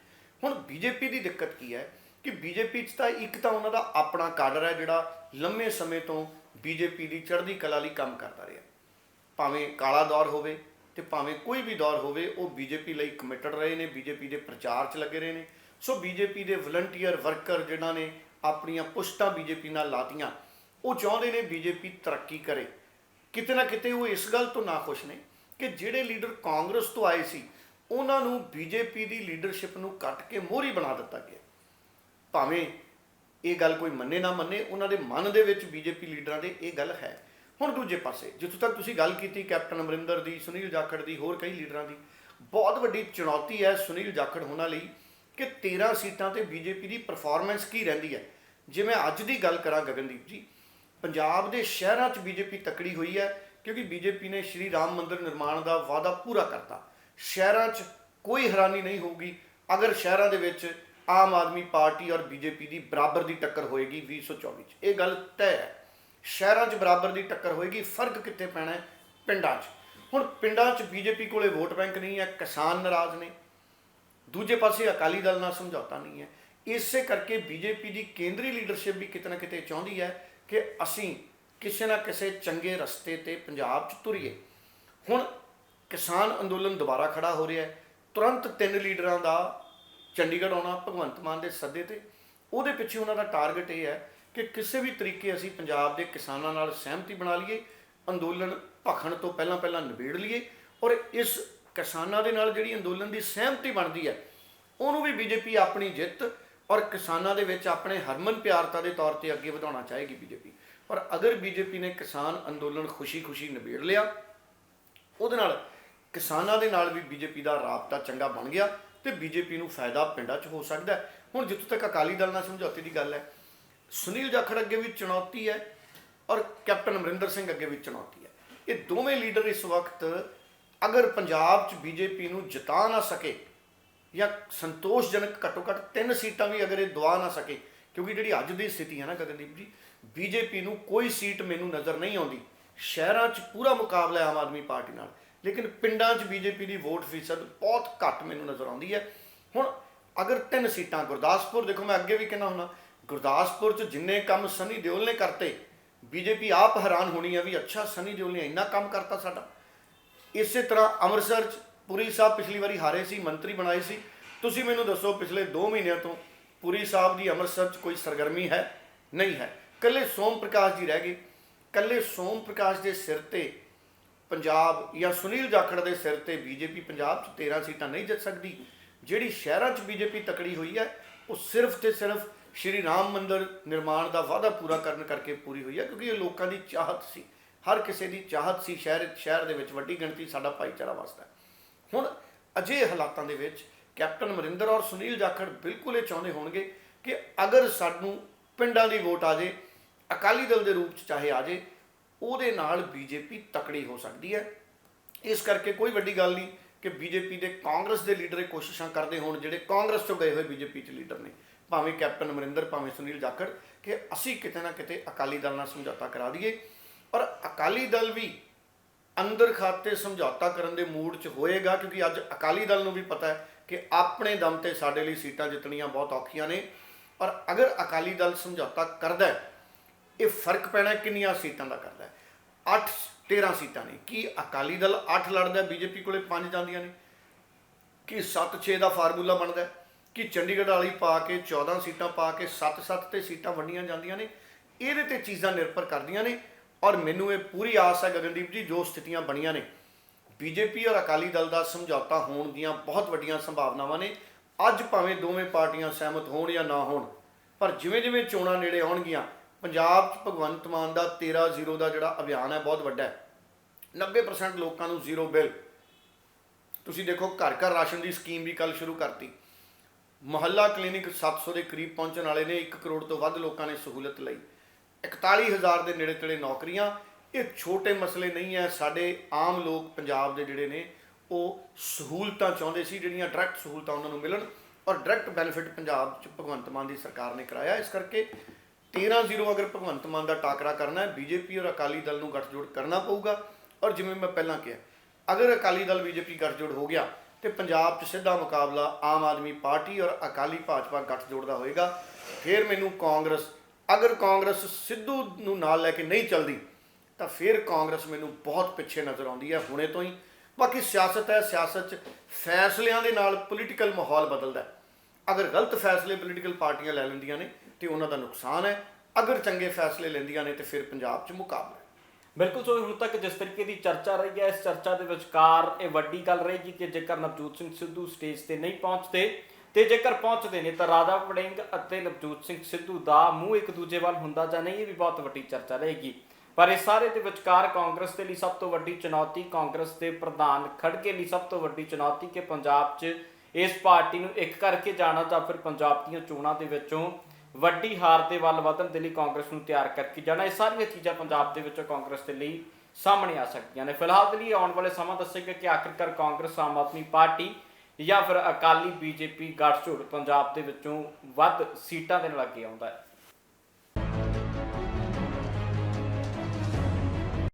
ਹੁਣ ਬੀਜੇਪੀ ਦੀ ਦਿੱਕਤ ਕੀ ਹੈ ਕਿ ਬੀਜੇਪੀ 'ਚ ਤਾਂ ਇੱਕ ਤਾਂ ਉਹਨਾਂ ਦਾ ਆਪਣਾ ਕਾਡਰ ਹੈ ਜਿਹੜਾ ਲੰਮੇ ਸਮੇਂ ਤੋਂ ਬੀਜੇਪੀ ਦੀ ਚੜ੍ਹਦੀ ਕਲਾ ਲਈ ਕੰਮ ਕਰਦਾ ਰਿਹਾ ਭਾਵੇਂ ਕਾਲਾ ਦੌਰ ਹੋਵੇ ਤੇ ਭਾਵੇਂ ਕੋਈ ਵੀ ਦੌਰ ਹੋਵੇ, ਉਹ ਬੀਜੇਪੀ ਲਈ ਕਮਿਟਡ ਰਹੇ ਨੇ, ਬੀਜੇਪੀ ਦੇ ਪ੍ਰਚਾਰ 'ਚ ਲੱਗੇ ਰਹੇ ਨੇ। ਸੋ ਬੀਜੇਪੀ ਦੇ ਵਲੰਟੀਅਰ ਵਰਕਰ ਜਿਨ੍ਹਾਂ ਨੇ ਆਪਣੀਆਂ ਪੁਸ਼ਤਾਂ ਬੀਜੇਪੀ ਨਾਲ ਲਾਤੀਆਂ, ਉਹ ਚਾਹੁੰਦੇ ਨੇ ਬੀਜੇਪੀ ਤਰੱਕੀ ਕਰੇ। ਕਿਤੇ ਨਾ ਕਿਤੇ ਉਹ ਇਸ ਗੱਲ ਤੋਂ ਨਾਖੁਸ਼ ਨੇ ਕਿ ਜਿਹੜੇ ਲੀਡਰ ਕਾਂਗਰਸ ਤੋਂ ਆਏ ਸੀ, ਉਹਨਾਂ ਨੂੰ ਬੀਜੇਪੀ ਦੀ ਲੀਡਰਸ਼ਿਪ ਨੂੰ ਕੱਟ ਕੇ ਮੋਹਰੀ ਬਣਾ ਦਿੱਤਾ ਗਿਆ। ਭਾਵੇਂ ਇਹ ਗੱਲ ਕੋਈ ਮੰਨੇ ਨਾ ਮੰਨੇ, ਉਹਨਾਂ ਦੇ ਮਨ ਦੇ ਵਿੱਚ ਬੀਜੇਪੀ ਲੀਡਰਾਂ ਦੇ ਇਹ ਗੱਲ ਹੈ ਹੁਣ ਦੂਜੇ ਪਾਸੇ, ਜਿੱਥੋਂ ਤੱਕ ਤੁਸੀਂ ਗੱਲ ਕੀਤੀ ਕੈਪਟਨ ਅਮਰਿੰਦਰ ਦੀ, ਸੁਨੀਲ ਜਾਖੜ ਦੀ, ਹੋਰ ਕਈ ਲੀਡਰਾਂ ਦੀ, ਬਹੁਤ ਵੱਡੀ ਚੁਣੌਤੀ ਹੈ ਸੁਨੀਲ ਜਾਖੜ ਹੋਣਾ ਲਈ ਕਿ 13 ਸੀਟਾਂ ਤੇ ਬੀਜੇਪੀ ਦੀ ਪਰਫਾਰਮੈਂਸ ਕੀ ਰਹਿੰਦੀ ਹੈ। ਜਿਵੇਂ ਅੱਜ ਦੀ ਗੱਲ ਕਰਾਂ ਗਗਨਦੀਪ ਜੀ, ਪੰਜਾਬ ਦੇ ਸ਼ਹਿਰਾਂ 'ਚ ਬੀਜੇਪੀ ਤਕੜੀ ਹੋਈ ਹੈ ਕਿਉਂਕਿ ਬੀਜੇਪੀ ਨੇ ਸ਼੍ਰੀ ਰਾਮ ਮੰਦਿਰ ਨਿਰਮਾਣ ਦਾ ਵਾਅਦਾ ਪੂਰਾ ਕਰਤਾ। ਸ਼ਹਿਰਾਂ 'ਚ ਕੋਈ ਹੈਰਾਨੀ ਨਹੀਂ ਹੋਊਗੀ ਅਗਰ ਸ਼ਹਿਰਾਂ ਦੇ ਵਿੱਚ ਆਮ ਆਦਮੀ ਪਾਰਟੀ ਔਰ ਬੀਜੇਪੀ ਦੀ ਬਰਾਬਰ ਦੀ ਟੱਕਰ ਹੋਏਗੀ 2024 'ਚ। ਇਹ ਗੱਲ ਤੈਅ ਹੈ। ਸ਼ਹਿਰਾਂ 'ਚ ਬਰਾਬਰ ਦੀ ਟੱਕਰ ਹੋਏਗੀ, ਫ਼ਰਕ ਕਿੱਥੇ ਪੈਣਾ ਹੈ? ਪਿੰਡਾਂ 'ਚ। ਹੁਣ ਪਿੰਡਾਂ 'ਚ ਬੀਜੇਪੀ ਕੋਲੇ ਵੋਟ ਬੈਂਕ ਨਹੀਂ ਹੈ, ਕਿਸਾਨ ਨਾਰਾਜ਼ ਨੇ। ਦੂਜੇ ਪਾਸੇ ਅਕਾਲੀ ਦਲ ਨਾਲ ਸਮਝੌਤਾ ਨਹੀਂ ਹੈ। ਇਸੇ ਕਰਕੇ ਬੀਜੇਪੀ ਦੀ ਕੇਂਦਰੀ ਲੀਡਰਸ਼ਿਪ ਵੀ ਕਿਤੇ ਨਾ ਕਿਤੇ ਚਾਹੁੰਦੀ ਹੈ ਕਿ ਅਸੀਂ ਕਿਸੇ ਨਾ ਕਿਸੇ ਚੰਗੇ ਰਸਤੇ ਤੇ ਪੰਜਾਬ 'ਚ ਤੁਰੀਏ। ਹੁਣ ਕਿਸਾਨ ਅੰਦੋਲਨ ਦੁਬਾਰਾ ਖੜਾ ਹੋ ਰਿਹਾ ਹੈ। ਤੁਰੰਤ ਤਿੰਨ ਲੀਡਰਾਂ ਦਾ ਚੰਡੀਗੜ੍ਹ ਆਉਣਾ ਭਗਵੰਤ ਮਾਨ ਦੇ ਸੱਦੇ ਤੇ। ਉਹਦੇ ਪਿੱਛੇ ਉਹਨਾਂ ਦਾ ਟਾਰਗੇਟ ਇਹ ਹੈ ਕਿ ਕਿਸੇ ਵੀ ਤਰੀਕੇ ਅਸੀਂ ਪੰਜਾਬ ਦੇ ਕਿਸਾਨਾਂ ਨਾਲ ਸਹਿਮਤੀ ਬਣਾ ਲਈਏ, ਅੰਦੋਲਨ ਭਖਣ ਤੋਂ ਪਹਿਲਾਂ ਪਹਿਲਾਂ ਨਿਬੇੜ ਲਈਏ ਔਰ ਇਸ ਕਿਸਾਨਾਂ ਦੇ ਨਾਲ ਜਿਹੜੀ ਅੰਦੋਲਨ ਦੀ ਸਹਿਮਤੀ ਬਣਦੀ ਹੈ, ਉਹਨੂੰ ਵੀ ਬੀਜੇਪੀ ਆਪਣੀ ਜਿੱਤ ਔਰ ਕਿਸਾਨਾਂ ਦੇ ਵਿੱਚ ਆਪਣੇ ਹਰਮਨ ਪਿਆਰਤਾ ਦੇ ਤੌਰ ਤੇ ਅੱਗੇ ਵਧਾਉਣਾ ਚਾਹੇਗੀ ਬੀਜੇਪੀ। ਔਰ ਅਗਰ ਬੀਜੇਪੀ ਨੇ ਕਿਸਾਨ ਅੰਦੋਲਨ ਖੁਸ਼ੀ-ਖੁਸ਼ੀ ਨਿਬੇੜ ਲਿਆ, ਉਹਦੇ ਨਾਲ ਕਿਸਾਨਾਂ ਦੇ ਨਾਲ ਵੀ ਬੀਜੇਪੀ ਦਾ ਰਾਬਤਾ ਚੰਗਾ ਬਣ ਗਿਆ ਤੇ ਬੀਜੇਪੀ ਨੂੰ ਫਾਇਦਾ ਪਿੰਡਾਂ 'ਚ ਹੋ ਸਕਦਾ ਹੁਣ ਜਿੱਥੋਂ ਤੱਕ ਅਕਾਲੀ ਦਲ ਨਾਲ ਸਮਝੌਤੇ ਦੀ ਗੱਲ ਹੈ ਸੁਨੀਲ ਜਾਖੜ ਅੱਗੇ ਵੀ ਚੁਣੌਤੀ ਹੈ ਔਰ ਕੈਪਟਨ ਅਮਰਿੰਦਰ ਸਿੰਘ ਅੱਗੇ ਵੀ ਚੁਣੌਤੀ ਹੈ। ਇਹ ਦੋਵੇਂ ਲੀਡਰ ਇਸ ਵਕਤ ਅਗਰ ਪੰਜਾਬ 'ਚ ਬੀਜੇਪੀ ਨੂੰ ਜਿਤਾ ਨਾ ਸਕੇ ਜਾਂ ਸੰਤੋਸ਼ਜਨਕ ਘੱਟੋ ਘੱਟ ਤਿੰਨ ਸੀਟਾਂ ਵੀ ਅਗਰ ਇਹ ਦਵਾ ਨਾ ਸਕੇ, ਕਿਉਂਕਿ ਜਿਹੜੀ ਅੱਜ ਦੀ ਸਥਿਤੀ ਹੈ ਨਾ ਗਗਨਦੀਪ ਜੀ, ਬੀਜੇਪੀ ਨੂੰ ਕੋਈ ਸੀਟ ਮੈਨੂੰ ਨਜ਼ਰ ਨਹੀਂ ਆਉਂਦੀ। ਸ਼ਹਿਰਾਂ 'ਚ ਪੂਰਾ ਮੁਕਾਬਲਾ ਹੈ ਆਮ ਆਦਮੀ ਪਾਰਟੀ ਨਾਲ, ਲੇਕਿਨ ਪਿੰਡਾਂ 'ਚ ਬੀਜੇਪੀ ਦੀ ਵੋਟ ਫੀਸਦ ਬਹੁਤ ਘੱਟ ਮੈਨੂੰ ਨਜ਼ਰ ਆਉਂਦੀ ਹੈ। ਹੁਣ ਅਗਰ ਤਿੰਨ ਸੀਟਾਂ, ਗੁਰਦਾਸਪੁਰ ਦੇਖੋ ਮੈਂ ਅੱਗੇ ਵੀ ਕਹਿੰਦਾ ਹੁੰਦਾ ਗੁਰਦਾਸਪੁਰ 'ਚ ਜਿੰਨੇ ਕੰਮ ਸਨੀ ਦਿਓਲ ਨੇ ਕਰਤੇ, ਬੀਜੇਪੀ ਆਪ ਹੈਰਾਨ ਹੋਣੀ ਹੈ ਵੀ ਅੱਛਾ ਸਨੀ ਦਿਓਲ ਨੇ ਇੰਨਾ ਕੰਮ ਕਰਤਾ ਸਾਡਾ। ਇਸੇ ਤਰ੍ਹਾਂ ਅੰਮ੍ਰਿਤਸਰ 'ਚ ਪੁਰੀ ਸਾਹਿਬ ਪਿਛਲੀ ਵਾਰੀ ਹਾਰੇ ਸੀ, ਮੰਤਰੀ ਬਣਾਏ ਸੀ। ਤੁਸੀਂ ਮੈਨੂੰ ਦੱਸੋ ਪਿਛਲੇ 2 ਮਹੀਨਿਆਂ ਤੋਂ ਪੁਰੀ ਸਾਹਿਬ ਦੀ ਅੰਮ੍ਰਿਤਸਰ 'ਚ ਕੋਈ ਸਰਗਰਮੀ ਹੈ? ਨਹੀਂ ਹੈ। ਕੱਲੇ ਸੋਮ ਪ੍ਰਕਾਸ਼ ਜੀ ਰਹਿ ਗਏ। ਕੱਲੇ ਸੋਮ ਪ੍ਰਕਾਸ਼ ਦੇ ਸਿਰ ਤੇ ਪੰਜਾਬ ਜਾਂ ਸੁਨੀਲ ਜਾਖੜ ਦੇ ਸਿਰ ਤੇ ਬੀਜੇਪੀ ਪੰਜਾਬ 'ਚ 13 ਸੀਟਾਂ ਨਹੀਂ ਜਿੱਤ ਸਕਦੀ। ਜਿਹੜੀ ਸ਼ਹਿਰਾਂ 'ਚ ਬੀਜੇਪੀ ਤਕੜੀ ਹੋਈ ਹੈ, ਉਹ ਸਿਰਫ ਤੇ ਸਿਰਫ ਸ਼੍ਰੀ ਰਾਮ ਮੰਦਿਰ ਨਿਰਮਾਣ ਦਾ ਵਾਅਦਾ ਪੂਰਾ ਕਰਨ ਕਰਕੇ ਪੂਰੀ ਹੋਈ ਹੈ, ਕਿਉਂਕਿ ਇਹ ਲੋਕਾਂ ਦੀ ਚਾਹਤ ਸੀ। ਹਰ ਕਿਸੇ ਦੀ ਚਾਹਤ ਸੀ ਸ਼ਹਿਰ ਸ਼ਹਿਰ ਦੇ ਵਿੱਚ ਵੱਡੀ ਗਿਣਤੀ ਸਾਡਾ ਭਾਈਚਾਰਾ ਵਸਦਾ ਹੁਣ ਅਜੇ ਹਾਲਾਤਾਂ ਦੇ ਵਿੱਚ ਕੈਪਟਨ ਅਮਰਿੰਦਰ ਔਰ ਸੁਨੀਲ ਜਾਖੜ ਬਿਲਕੁਲ ਇਹ ਚਾਹੁੰਦੇ ਹੋਣਗੇ ਕਿ ਅਗਰ ਸਾਨੂੰ ਪਿੰਡਾਂ ਦੀ ਵੋਟ ਆ ਜੇ, ਅਕਾਲੀ ਦਲ ਦੇ ਰੂਪ ਚ ਚਾਹੇ ਆ ਜੇ, ਉਹਦੇ ਨਾਲ ਬੀਜੇਪੀ ਤਕੜੀ ਹੋ ਸਕਦੀ ਹੈ। ਇਸ ਕਰਕੇ ਕੋਈ ਵੱਡੀ ਗੱਲ ਨਹੀਂ ਕਿ ਬੀਜੇਪੀ ਦੇ ਕਾਂਗਰਸ ਦੇ ਲੀਡਰ ਇਹ ਕੋਸ਼ਿਸ਼ਾਂ ਕਰਦੇ ਹੋਣ, ਜਿਹੜੇ ਕਾਂਗਰਸ ਤੋਂ ਗਏ ਹੋਏ ਬੀਜੇਪੀ ਚ ਲੀਡਰ ਨੇ। ਭਾਵੇਂ ਕੈਪਟਨ ਅਮਰਿੰਦਰ, ਭਾਵੇਂ ਸੁਨੀਲ ਜਾਖੜ, ਕਿ ਅਸੀਂ ਕਿਤੇ ਨਾ ਕਿਤੇ ਅਕਾਲੀ ਦਲ ਨਾਲ ਸਮਝੌਤਾ ਕਰਾ ਦਈਏ। ਪਰ ਅਕਾਲੀ ਦਲ ਵੀ ਅੰਦਰ ਖਾਤੇ ਸਮਝੌਤਾ ਕਰਨ ਦੇ ਮੂਡ 'ਚ ਹੋਏਗਾ, ਕਿਉਂਕਿ ਅੱਜ ਅਕਾਲੀ ਦਲ ਨੂੰ ਵੀ ਪਤਾ ਹੈ ਕਿ ਆਪਣੇ ਦਮ ਤੇ ਸਾਡੇ ਲਈ ਸੀਟਾਂ ਜਿੱਤਣੀਆਂ ਬਹੁਤ ਔਖੀਆਂ ਨੇ। ਪਰ ਅਗਰ ਅਕਾਲੀ ਦਲ ਸਮਝੌਤਾ ਕਰਦਾ ਹੈ, ਇਹ ਫ਼ਰਕ ਪੈਣਾ ਕਿੰਨੀਆਂ ਸੀਟਾਂ ਦਾ ਕਰਦਾ ਹੈ। 8 13 ਸੀਟਾਂ ਨੇ। ਕੀ ਅਕਾਲੀ ਦਲ 8 ਲੜਦਾ ਬੀਜੇਪੀ ਕੋਲੇ 5 ਜਾਂਦੀਆਂ ਨੇ। ਕੀ 7-6 ਦਾ ਫਾਰਮੂਲਾ ਬਣਦਾ ਹੈ? ਕਿ ਚੰਡੀਗੜ੍ਹ ਵਾਲੀ ਪਾ ਕੇ 14 ਸੀਟਾਂ ਪਾ ਕੇ 7-7 ਤੇ ਸੀਟਾਂ ਵੰਡੀਆਂ ਜਾਂਦੀਆਂ ਨੇ, ਇਹਦੇ ਤੇ ਚੀਜ਼ਾਂ ਨਿਰਭਰ ਕਰਦੀਆਂ ਨੇ ਔਰ ਮੈਨੂੰ ਇਹ ਪੂਰੀ ਆਸ ਹੈ ਗਗਨਦੀਪ ਜੀ, ਜੋ ਸਥਿਤੀਆਂ ਬਣੀਆਂ ਨੇ। ਬੀਜੇਪੀ ਔਰ ਅਕਾਲੀ ਦਲ ਦਾ ਸਮਝੌਤਾ ਹੋਣ ਦੀਆਂ ਬਹੁਤ ਵੱਡੀਆਂ ਸੰਭਾਵਨਾਵਾਂ ਨੇ। ਅੱਜ ਭਾਵੇਂ ਦੋਵੇਂ ਪਾਰਟੀਆਂ ਸਹਿਮਤ ਹੋਣ ਜਾਂ ਨਾ ਹੋਣ, ਪਰ ਜਿਵੇਂ ਜਿਵੇਂ ਚੋਣਾਂ ਨੇੜੇ ਆਉਣਗੀਆਂ, ਪੰਜਾਬ 'ਚ ਭਗਵੰਤ ਮਾਨ ਦਾ 13-0 ਦਾ ਜਿਹੜਾ ਅਭਿਆਨ ਹੈ ਬਹੁਤ ਵੱਡਾ ਹੈ। 90% ਲੋਕਾਂ ਨੂੰ ਜ਼ੀਰੋ ਬਿੱਲ। ਤੁਸੀਂ ਦੇਖੋ ਘਰ ਘਰ ਰਾਸ਼ਨ ਦੀ ਸਕੀਮ ਵੀ ਕੱਲ ਸ਼ੁਰੂ ਕਰਤੀ। ਮੁਹੱਲਾ ਕਲੀਨਿਕ 700 ਦੇ ਕਰੀਬ ਪਹੁੰਚਣ ਵਾਲੇ ਨੇ 1 ਕਰੋੜ ਤੋਂ ਵੱਧ ਲੋਕਾਂ ਨੇ ਸਹੂਲਤ ਲਈ। 41000 ਦੇ ਨੇੜੇ ਤੇੜੇ ਨੌਕਰੀਆਂ। ਇਹ ਛੋਟੇ ਮਸਲੇ ਨਹੀਂ ਹੈ। ਸਾਡੇ ਆਮ ਲੋਕ ਪੰਜਾਬ ਦੇ ਜਿਹੜੇ ਨੇ, ਉਹ ਸਹੂਲਤਾਂ ਚਾਹੁੰਦੇ ਸੀ, ਜਿਹੜੀਆਂ ਡਾਇਰੈਕਟ ਸਹੂਲਤਾਂ ਉਹਨਾਂ ਨੂੰ ਮਿਲਣ ਔਰ ਡਾਇਰੈਕਟ ਬੈਨੀਫਿਟ ਪੰਜਾਬ 'ਚ ਭਗਵੰਤ ਮਾਨ ਦੀ ਸਰਕਾਰ ਨੇ ਕਰਾਇਆ। ਇਸ ਕਰਕੇ 13-0 ਅਗਰ ਭਗਵੰਤ ਮਾਨ ਦਾ ਟਾਕਰਾ ਕਰਨਾ ਹੈ, ਬੀਜੇਪੀ ਔਰ ਅਕਾਲੀ ਦਲ ਨੂੰ ਗੱਠਜੋੜ ਕਰਨਾ ਪਊਗਾ। ਔਰ ਜਿਵੇਂ ਮੈਂ ਪਹਿਲਾਂ ਕਿਹਾ, ਅਗਰ ਅਕਾਲੀ ਦਲ ਬੀਜੇਪੀ ਗੱਠਜੋੜ ਹੋ ਗਿਆ ਤੇ ਪੰਜਾਬ 'ਚ ਸਿੱਧਾ ਮੁਕਾਬਲਾ ਆਮ ਆਦਮੀ ਪਾਰਟੀ ਔਰ ਅਕਾਲੀ ਭਾਜਪਾ ਗੱਠਜੋੜ ਦਾ ਹੋਏਗਾ। ਫਿਰ ਮੈਨੂੰ ਕਾਂਗਰਸ, ਅਗਰ ਕਾਂਗਰਸ ਸਿੱਧੂ ਨੂੰ ਨਾਲ ਲੈ ਕੇ ਨਹੀਂ ਚੱਲਦੀ, ਤਾਂ ਫਿਰ ਕਾਂਗਰਸ ਮੈਨੂੰ ਬਹੁਤ ਪਿੱਛੇ ਨਜ਼ਰ ਆਉਂਦੀ ਹੈ ਹੁਣੇ ਤੋਂ ਹੀ। ਬਾਕੀ ਸਿਆਸਤ ਹੈ, ਸਿਆਸਤ 'ਚ ਫੈਸਲਿਆਂ ਦੇ ਨਾਲ ਪੋਲੀਟੀਕਲ ਮਾਹੌਲ ਬਦਲਦਾ ਅਗਰ ਗਲਤ ਫੈਸਲੇ ਪੋਲੀਟੀਕਲ ਪਾਰਟੀਆਂ ਲੈ ਲੈਂਦੀਆਂ ਨੇ, ਤੇ ਉਹਨਾਂ ਦਾ ਨੁਕਸਾਨ ਹੈ। ਅਗਰ ਚੰਗੇ ਫੈਸਲੇ ਲੈਂਦੀਆਂ ਨੇ, ਤੇ ਫਿਰ ਪੰਜਾਬ 'ਚ ਮੁਕਾਬਲਾ ਬਿਲਕੁਲ, ਸੋ ਹੁਣ ਤੱਕ ਜਿਸ ਤਰੀਕੇ ਦੀ ਚਰਚਾ ਰਹੀ ਹੈ, ਇਸ ਚਰਚਾ ਦੇ ਵਿਚਕਾਰ ਇਹ ਵੱਡੀ ਗੱਲ ਰਹੇਗੀ ਕਿ ਜੇਕਰ ਨਵਜੋਤ ਸਿੰਘ ਸਿੱਧੂ ਸਟੇਜ ਤੇ ਨਹੀਂ ਪਹੁੰਚਦੇ, ਤੇ ਜੇਕਰ ਪਹੁੰਚਦੇ ਨੇ ਤਾਂ ਰਾਧਾ ਵੜਿੰਗ ਅਤੇ ਨਵਜੋਤ ਸਿੰਘ ਸਿੱਧੂ ਦਾ ਮੂੰਹ ਇੱਕ ਦੂਜੇ ਵੱਲ ਹੁੰਦਾ ਜਾਂ ਨਹੀਂ, ਇਹ ਵੀ ਬਹੁਤ ਵੱਡੀ ਚਰਚਾ ਰਹੇਗੀ। ਪਰ ਇਹ ਸਾਰੇ ਦੇ ਵਿਚਕਾਰ ਕਾਂਗਰਸ ਦੇ ਲਈ ਸਭ ਤੋਂ ਵੱਡੀ ਚੁਣੌਤੀ ਕਾਂਗਰਸ ਦੇ ਪ੍ਰਧਾਨ ਖੜਗੇ ਲਈ ਸਭ ਤੋਂ ਵੱਡੀ ਚੁਣੌਤੀ ਕਿ ਪੰਜਾਬ 'ਚ ਇਸ ਪਾਰਟੀ ਨੂੰ ਇੱਕ ਕਰਕੇ ਜਾਣਾ ਜਾਂ ਫਿਰ ਪੰਜਾਬ ਦੀਆਂ ਚੋਣਾਂ ਦੇ ਵਿੱਚੋਂ ਵੱਡੀ ਹਾਰ ਦੇ ਵੱਲ ਵਧਣ ਦੇ ਲਈ ਕਾਂਗਰਸ ਨੂੰ ਤਿਆਰ ਕਰਕੇ ਜਾਣਾ, ਇਹ ਸਾਰੀਆਂ ਚੀਜ਼ਾਂ ਪੰਜਾਬ ਦੇ ਵਿੱਚੋਂ ਕਾਂਗਰਸ ਦੇ ਲਈ ਸਾਹਮਣੇ ਆ ਸਕਦੀਆਂ ਨੇ। ਫਿਲਹਾਲ ਦੇ ਲਈ ਆਉਣ ਵਾਲੇ ਸਮਾਂ ਦੱਸੇਗਾ ਕਿ ਆਖਿਰਕਾਰ ਕਾਂਗਰਸ, ਆਮ ਆਦਮੀ ਪਾਰਟੀ ਜਾਂ ਫਿਰ ਅਕਾਲੀ ਬੀਜੇਪੀ ਗੱਠਜੋੜ ਪੰਜਾਬ ਦੇ ਵਿੱਚੋਂ ਵੱਧ ਸੀਟਾਂ ਦੇ ਨਾਲ ਅੱਗੇ ਆਉਂਦਾ ਹੈ।